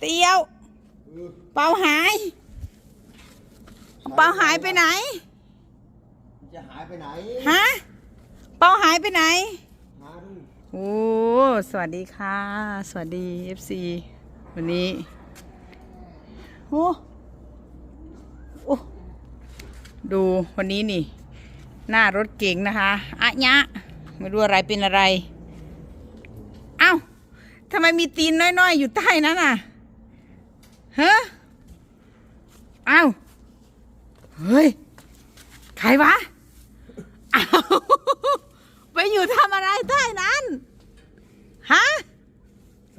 เตียว เปาหาย เปาหายไปไหน จะหายไปไหน ฮะ เปาหายไปไหน หาดูโอ้ สวัสดีค่ะ สวัสดี FC วันนี้ โอ้โอ้ดูวันนี้นี่ หน้ารถเก๋งนะคะอะยะไม่รู้อะไรเป็นอะไร เอ้าทำไมมีตีนน้อยๆ อยู่ใต้นั้นน่ะ ฮะเอ้าเฮ้ย ใครวะเอ้าไปอยู่ทำอะไรใต้นั้น ฮะ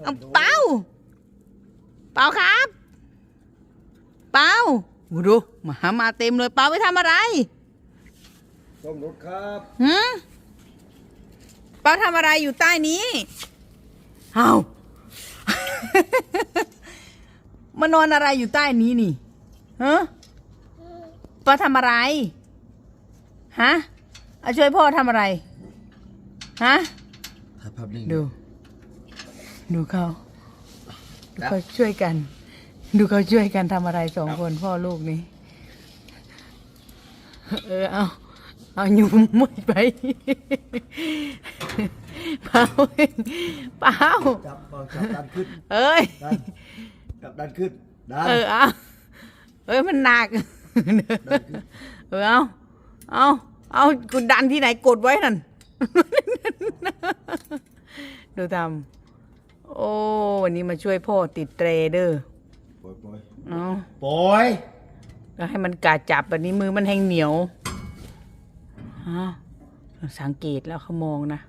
เอาเปาเปาครับ เปาโอ้ดูหมามาเต็มเลยเปาไปทำอะไรส้มรถครับหืมเปาทำอะไรอยู่ใต้นี้เอา มานอนอะไรอยู่ใต้นี้นี่ฮะเปาทำอะไร ฮะเอาช่วยพ่อทำอะไร ฮะถ่ายภาพนิ่งดู ดูเขาดูเขาช่วยกัน ดูเขาช่วยกันทำอะไรสองคนพ่อลูกนี่เออเอาเอายุ่มมุยไปเปล่าเปล่าจับเอาจับดันขึ้นเอ้ย ดันจับดันขึ้นดันเออเอาเอ้ยมันหนักเออเอาเอาเอากูดันที่ไหนกดไว้นั่น ดูทำโอ้วันนี้มาช่วยพ่อติดเตรเด้อปล่อยปล่อยเอาปล่อยแล้วให้มันกาจับแบบนี้มือมันแห้งเหนียวอ้าวสังเกตแล้วเขามองนะ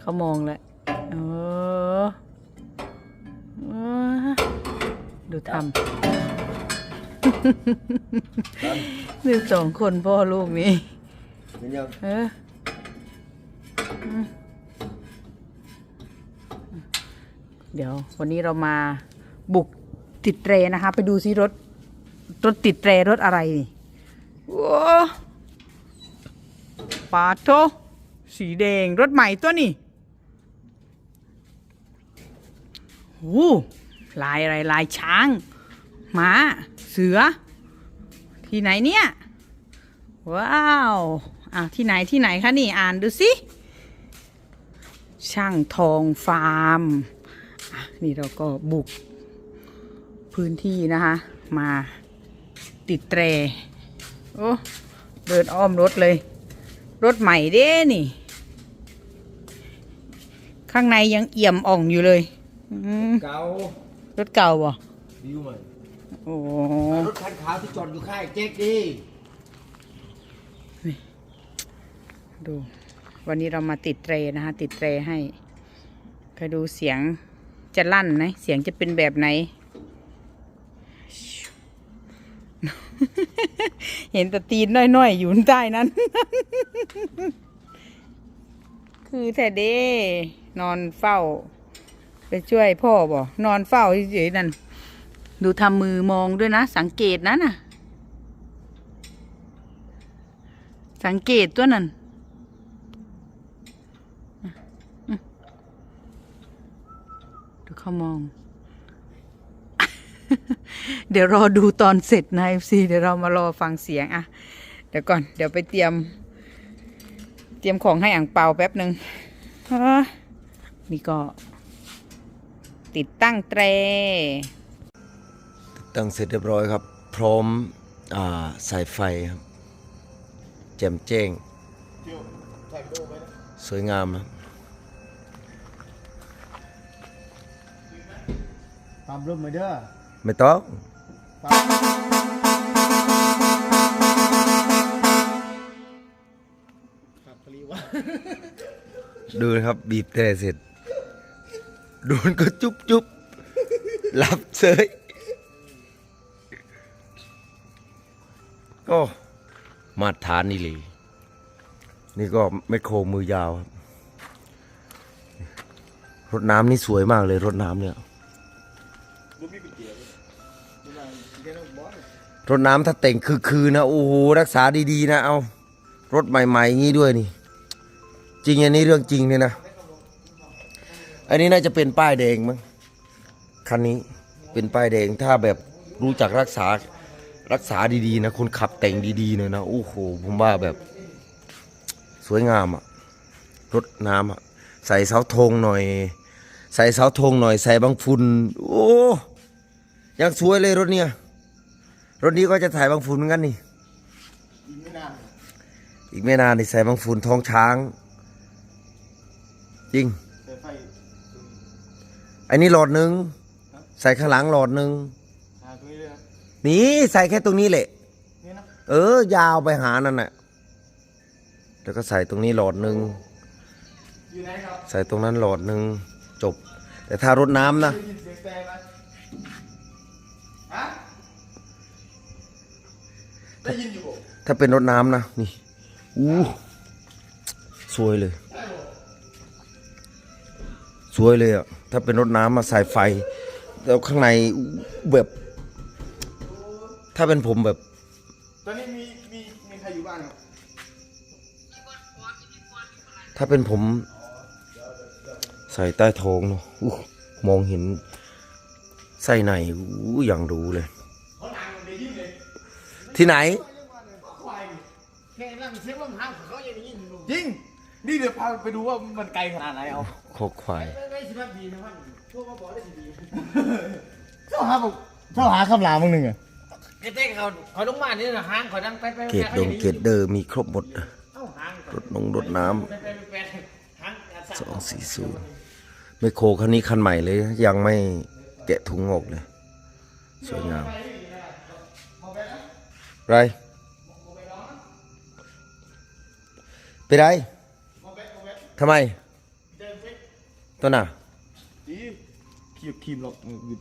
เขามองแล้วเออเอ ดูทำดันนี่สองคนพ่อลูกนี้เห็นยังเอออืมเดี๋ยว วันนี้เรามาบุกติดเตรนะคะ ไปดูซิรถ รถติดเตรรถอะไรนี่ว้าปาโตสีแดง รถใหม่ตัวนี่โอ้ ลายอะไรลายช้างมาเสือ ที่ไหนเนี่ย ว้าวอะที่ไหนที่ไหนคะนี่อ่านดูสิช่างทองฟาร์มอะนี่เราก็บุกพื้นที่นะคะ มาติดแตรโอ้เดินอ้อมรถเลย รถใหม่เด้นี่ ข้างในยังเอี่ยมอ่องอยู่เลยเก่า รถเก่าบ่วิวใหม่โอ้รถคันขาวที่จอดอยู่ข้างเจ๊กดิดู วันนี้เรามาติดเตรนะคะ ติดเตรให้คอยดูเสียงจะลั่นไหมเสียงจะเป็นแบบไหน เห็นแต่ตีนน้อยๆ อยู่ใต้นั้น คือแต่เด้นอนเฝ้า ไปช่วยพ่อบ่นอนเฝ้าเฉยๆนั่น ดูทำมือมองด้วยนะ สังเกตนะน่ะ สังเกตตัวนั้นดูเขามอง เดี๋ยวรอดูตอนเสร็จนะเอฟซีเดี๋ยวเรามารอฟังเสียงอะเดี๋ยวก่อน เดี๋ยวไปเตรียม เตรียมของให้อ่างเปาแป๊บหนึ่งนี่ก็ ติดตั้งเตร ติดตั้งเสร็จเรียบร้อยครับ พร้อมอาสายไฟครับแจ่มแจ้ง สวยงามครับตามรูปมาเด้อไม่ต้องดูนะครับ บีบแต่เสร็จ โดนก็จุ๊บจุ๊บหลับเฉยก็มาตรฐานนี่เลยนี่ก็ไม่โครมือยาวครับ รถน้ำนี่สวยมากเลยรถน้ำเนี่ย รถน้ำถ้าแต่งคือคืนนะโอ้โหรักษาดีๆนะเอา รถใหม่ๆอย่างนี้ด้วยนี่ จริงอันนี้เรื่องจริงเนี่ยนะ อันนี้น่าจะเป็นป้ายแดงมั้งคันนี้เป็นป้ายแดงถ้าแบบรู้จักรักษารักษาดีๆนะคนขับแต่งดีๆเนยนะโอ้โหผมว่าแบบ สวยงามอะรถน้ำอะใส่เสาธงหน่อย ใส่เสาธงหน่อย ใส่บางฝุ่นโอ้ยังสวยเลยรถเนี่ยรถนี้ก็จะถ่ายบางฝุ่นเหมือนกันนี่อีกไม่นานอีกไม่นานนี่ใส่บางฝุ่นท้องช้าง จริง อันนี้หลอดหนึ่งใส่ข้างหลังหลอดหนึ่งหาตรงนี้เลยนะนี่ใส่แค่ตรงนี้แหละ นี่นะเออยาวไปหานั่นน่ะแล้วก็ใส่ตรงนี้หลอดหนึ่งอยู่ไหนครับใส่ตรงนั้นหลอดหนึ่งจบ แต่ถ้ารดน้ำนะ ได้ยินเสียงแต่ไหมฮะได้ยินอยู่บ่ถ้าเป็นรถน้ำนะ นี่อู้สวยเลย สวยเลยอะ ถ้าเป็นรถน้ำมาใส่ไฟ แล้วข้างในอู้แบบ ถ้าเป็นผมแบบ ตอนนี้มีมีมีใครอยู่บ้านครับถ้าเป็นผม ใส่ใต้ท้องเนาะอู้มองเห็นไส้ในอู้อย่างรู้เลยเขาทางได้ยินเลยที่ไหนควายนี่แค่นั่งเสียงลมหางเขายังได้ยินอยู่จริง นี่เดี๋ยวพาไปดูว่ามันไกลขนาดไหนเอา โคกควายไม่สิบดีนะมันพวกมาบอกได้สิดีเจ้าหาบอกเจ้าหาคำลามึงหนึ่งอะไอ้เต้เขาเขาลงมานี่นะหางเขาดังไปไปเกตดงเกตเดอร์มีครบหมดเอ้าหางรถนงรถน้ไปไปไปหางำสองสี่ศูนย์ไมโครคันนี้คันใหม่เลย ยังไม่แกะถุงออกเลย สวยงามไรไปไรทำไม ตัวน่ะดีคีบคีบหรอกหยุด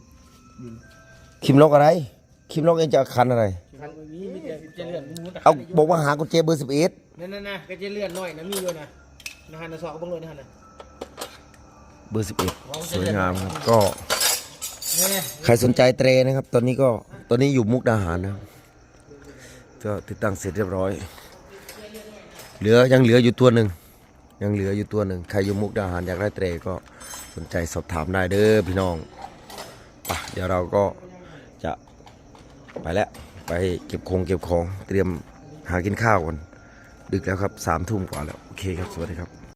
คิมล็อกอะไรคิมล็อกเองจะเอาคันอะไร คันนี้มีแต่จะเลื่อนมูแต่เอาบอกว่าหากุญแจเบอร์สิบเอ็ดนั่นนั่นนะก็จะเลื่อนหน่อยนะมีด้วยนะนะฮะนะสอกบังเลยนะฮะนะเบอร์สิบเอ็ดสวยงามครับก็เนี่ยใครสนใจเตรนะครับ ตอนนี้ก็ตอนนี้อยู่มุกดาหารนะครับก็ติดตั้งเสร็จเรียบร้อย เหลือยังเหลืออยู่ตัวหนึ่ง ยังเหลืออยู่ตัวหนึ่งใครอยู่มุกดาหารอยากได้เตรก็สนใจสอบถามได้เด้อพี่น้องปะเดี๋ยวเราก็จะไปแล้วไปเก็บคงเก็บของเตรียมหากินข้าวกันดึกแล้วครับสามทุ่มกว่าแล้ว โอเคครับ สวัสดีครับ